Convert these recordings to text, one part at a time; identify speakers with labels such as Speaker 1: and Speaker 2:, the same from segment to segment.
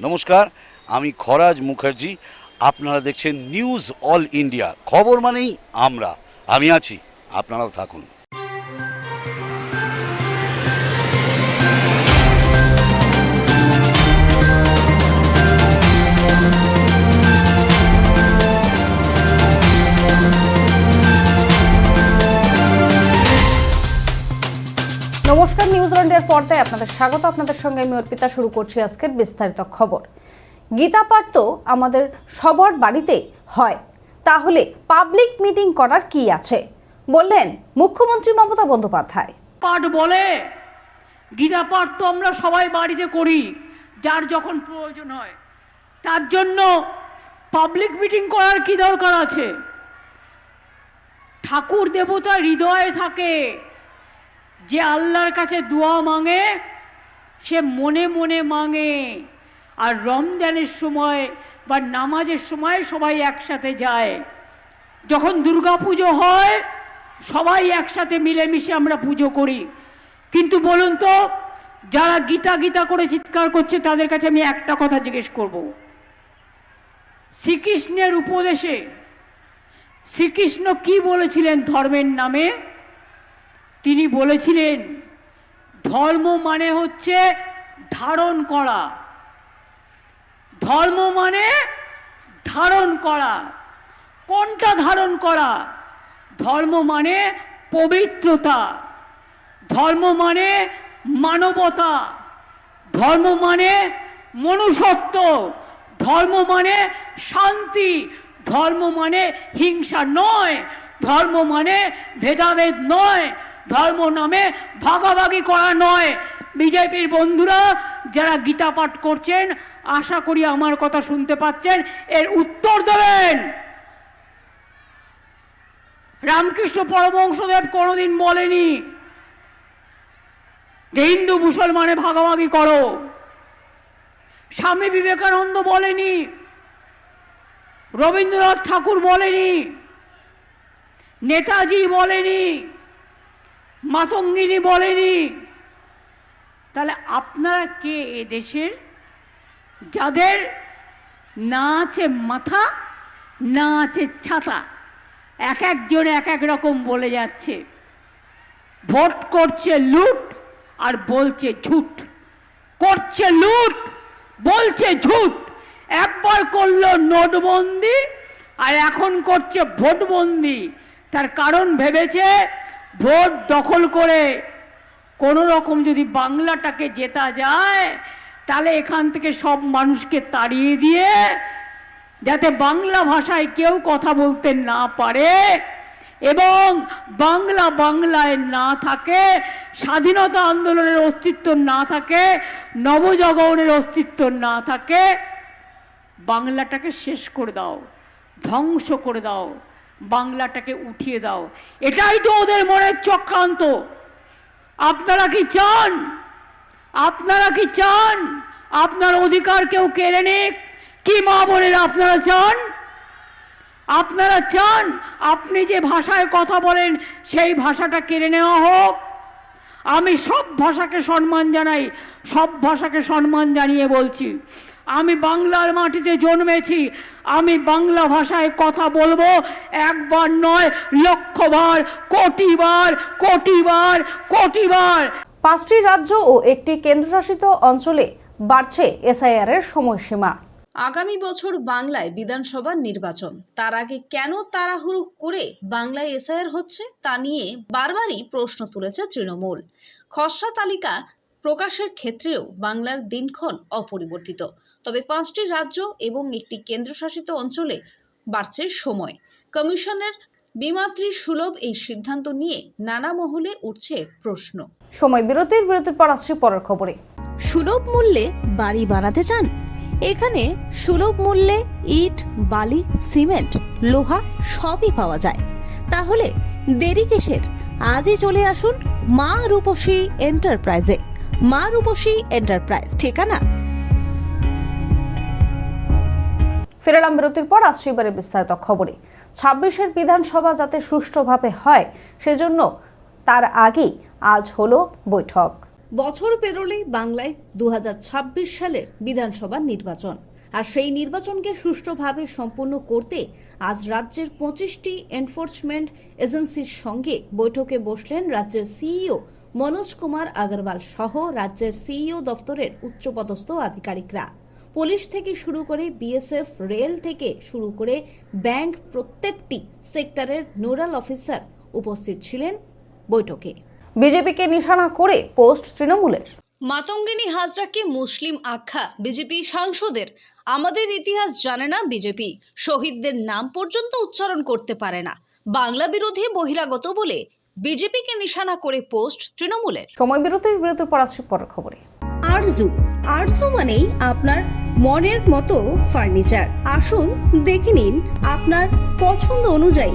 Speaker 1: নমস্কার, আমি খরাজ মুখার্জি, আপনারা দেখছেন নিউজ অল ইন্ডিয়া। খবর মানেই আমরা। আমি আছি, আপনারাও থাকুন।
Speaker 2: পর্দায় আপনাদের স্বাগত। আপনাদের সঙ্গে আমি অর্পিতা, শুরু করছি আজকের বিস্তারিত খবর। গীতা পাঠ তো আমাদের সবার বাড়িতে হয়। তাহলে পাবলিক মিটিং করার কি আছে? বললেন মুখ্যমন্ত্রী মমতা বন্দ্যোপাধ্যায়।
Speaker 3: পাঠ বলে, গীতা পাঠ তো আমরা সবাই বাড়িতে করি, যার যখন প্রয়োজন হয়। তার জন্য পাবলিক মিটিং করার কি দরকার আছে? ঠাকুর দেবতা হৃদয়ে থাকে। যে আল্লাহর কাছে দোয়া মাঙে, সে মনে মনে মাঙে। আর রমজানের সময় বা নামাজের সময় সবাই একসাথে যায়। যখন দুর্গা পুজো হয়, সবাই একসাথে মিলেমিশে আমরা পুজো করি। কিন্তু বলুন তো, যারা গীতা গীতা করে চিৎকার করছে, তাদের কাছে আমি একটা কথা জিজ্ঞেস করব। শ্রীকৃষ্ণের উপদেশে, শ্রীকৃষ্ণ কি বলেছিলেন ধর্মের নামে? তিনি বলেছিলেন, ধর্ম মানে হচ্ছে ধারণ করা। ধর্ম মানে ধারণ করা। কোনটা ধারণ করা? ধর্ম মানে পবিত্রতা। ধর্ম মানে মানবতা। ধর্ম মানে মনুষ্যত্ব। ধর্ম মানে শান্তি। ধর্ম মানে হিংসা নয়। ধর্ম মানে ভেদাভেদ নয়। ধর্ম নামে ভাগাভাগি করা নয়। বিজেপির বন্ধুরা যারা গীতা পাঠ করছেন, আশা করি আমার কথা শুনতে পাচ্ছেন, এর উত্তর দেবেন। রামকৃষ্ণ পরমহংসদেব কোনোদিন বলেনি, যে হিন্দু মুসলমানে ভাগাভাগি করো। স্বামী বিবেকানন্দ বলেনি, রবীন্দ্রনাথ ঠাকুর বলেনি, নেতাজি বলেনি মাতঙ্গিনী বলেনি। তাহলে আপনারা কে এ দেশের? যাদের না আছে মাথা, না আছে ছাতা, এক একজন এক এক রকম বলে যাচ্ছে। ভোট করছে লুট আর বলছে ঝুট। করছে লুট, বলছে ঝুট। একবার করল নোটবন্দি আর এখন করছে ভোটবন্দি। তার কারণ ভেবেছে ভোট দখল করে কোনো রকম যদি বাংলাটাকে জেতা যায়, তাহলে এখান থেকে সব মানুষকে তাড়িয়ে দিয়ে যাতে বাংলা ভাষায় কেউ কথা বলতে না পারে এবং বাংলা বাংলায় না থাকে, স্বাধীনতা আন্দোলনের অস্তিত্ব না থাকে, নবজাগরণের অস্তিত্ব না থাকে, বাংলাটাকে শেষ করে দাও, ধ্বংস করে দাও। বাংলাটাকে উঠিয়ে দাও। এটাই তো ওদের মনের চক্রান্ত। আপনারা কি চান? আপনারা কি চান? আপনার অধিকার কেউ কেড়ে নিক? কি মা বোনেরা, আপনারা চান? আপনারা চান আপনি যে ভাষায় কথা বলেন, সেই ভাষাটা কেড়ে নেওয়া হোক? আমি সব ভাষাকে সম্মান জানাই, সব ভাষাকে সম্মান জানিয়ে বলছি। আমি বাংলার মাটিতে জন্মেছি, আমি বাংলা ভাষায় কথা বলব একবার নয়, লক্ষবার, কোটিবার কোটিবার কোটিবার।
Speaker 2: পাঁচটি রাজ্য ও একটি কেন্দ্রশাসিত অঞ্চলে বাড়ছে এসআইআর এর সময়সীমা। আগামী বছর বাংলায় বিধানসভা নির্বাচন। তার আগে কেন তাড়াহুড়ো করে বাংলায় এসআইআর হচ্ছে তা নিয়ে বারবারই প্রশ্ন তুলেছে তৃণমূল। খসড়া তালিকা প্রকাশের ক্ষেত্রেও বাংলার দিনক্ষণ অপরিবর্তিত। তবে পাঁচটি রাজ্য এবং একটি কেন্দ্রশাসিত অঞ্চলে বাড়ছে সময়। কমিশনের বিমাতৃ সুলভ এই সিদ্ধান্ত নিয়ে নানা মহলে উঠছে প্রশ্ন। সময় বিরতির বিরতির পর আসছি পরের খবরে।
Speaker 4: সুলভ মূল্যে বাড়ি বানাতে চান? এখানে সুলভ মূল্যে ইট, বালি, সিমেন্ট, লোহা সবই পাওয়া যায়। তাহলে দেরি কিসের? আজই চলে আসুন মা রূপসী এন্টারপ্রাইজে। মা রূপসী এন্টারপ্রাইজ, ঠিকানা?
Speaker 2: ফেরালাম বিরতির পর, আসছি এবারে বিস্তারিত খবরে। ছাব্বিশের বিধানসভা যাতে সুষ্ঠুভাবে হয়, সেজন্য তার আগেই আজ হলো বৈঠক।
Speaker 4: বছর পেরোলে বাংলায় দু হাজার ছাব্বিশ সালের বিধানসভা নির্বাচন। আর সেই নির্বাচনকে সুষ্ঠুভাবে সম্পন্ন করতে আজ রাজ্যের পঁচিশটি এনফোর্সমেন্ট এজেন্সির সঙ্গে বৈঠকে বসলেন রাজ্যের সিইও মনোজ কুমার আগরওয়াল সহ রাজ্যের সিইও দপ্তরের উচ্চপদস্থ আধিকারিকরা। পুলিশ থেকে শুরু করে বিএসএফ, রেল থেকে শুরু করে ব্যাংক প্রত্যেকটি সেক্টরের নোডাল অফিসার উপস্থিত ছিলেন বৈঠকে।
Speaker 2: বিজেপিকে নিশানা করে পোস্ট তৃণমূলের। মাতঙ্গিনী হাজরাকে মুসলিম আখ্যা বিজেপি সাংসদের। আমাদের ইতিহাস জানে না বিজেপি। শহীদদের নাম পর্যন্ত উচ্চারণ করতে পারে না। বাংলা বিরোধী বহিরাগত বলে বিজেপিকে নিশানা করে পোস্ট তৃণমূলের। সময় বিরতির বিরতির পর আসছি পরের খবরে।
Speaker 4: আরজু। আরজু মানেই আপনার মনের মতো ফার্নিচার। আসুন দেখে নিন আপনার পছন্দ অনুযায়ী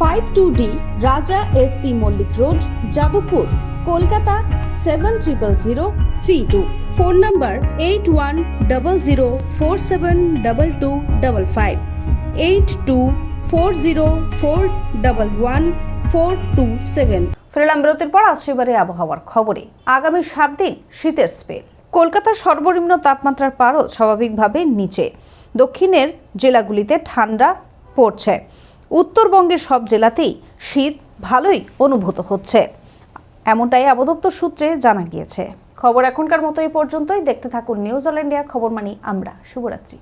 Speaker 4: Five two D, Raja S C Mallick road, Jadavpur, Kolkata seven triple zero three two. Phone number eight one double zero four seven double two double five, eight two four zero four double one four two seven.
Speaker 2: ফিরলাম বিরতির পর আসছে আবহাওয়ার খবরে। আগামী সাত দিন শীতের স্পেল কলকাতার সর্বনিম্ন তাপমাত্রার পারও স্বাভাবিকভাবে নিচে। দক্ষিণের জেলাগুলিতে ঠান্ডা পড়ছে। উত্তরবঙ্গের সব জেলাতেই শীত ভালোই অনুভূত হচ্ছে। এমনটাই আবদপ্তর সূত্রে জানা গিয়েছে। খবর এখনকার মতো এই পর্যন্তই। দেখতে থাকুন নিউজ অল ইন্ডিয়া খবর মানি আমরা। শুভরাত্রি।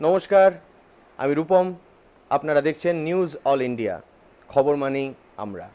Speaker 5: নমস্কার। আমি রূপম আপনারা দেখছেন নিউজ অল ইন্ডিয়া খবর মানেই আমরা।